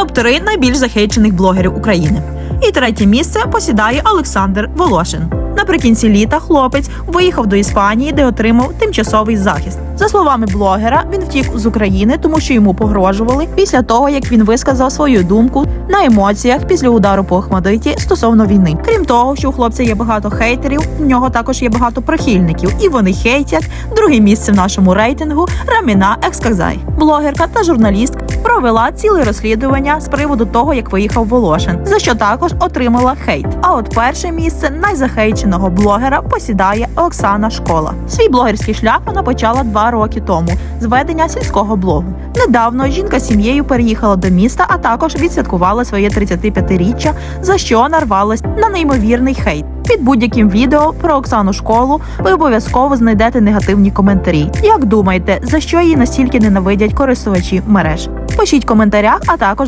Топ 3 найбільш захейчених блогерів України. І третє місце посідає Олександр Волошин. Наприкінці літа хлопець виїхав до Іспанії, де отримав тимчасовий захист. За словами блогера, він втік з України, тому що йому погрожували після того, як він висказав свою думку на емоціях після удару по Охмадиті стосовно війни. Крім того, що у хлопця є багато хейтерів, в нього також є багато прихильників, і вони хейтять. Друге місце в нашому рейтингу Раміна Ексказай. Блогерка та журналістка провела ціле розслідування з приводу того, як виїхав Волошин, за що також отримала хейт. А от перше місце найзахейченого блогера посідає Оксана Школа. Свій блогерський шлях вона почала два роки тому з ведення сільського блогу. Недавно жінка з сім'єю переїхала до міста, а також відсвяткувала своє 35-річчя, за що нарвалась на неймовірний хейт. Під будь-яким відео про Оксану школу ви обов'язково знайдете негативні коментарі. Як думаєте, за що її настільки ненавидять користувачі мереж? Пишіть в коментарях, а також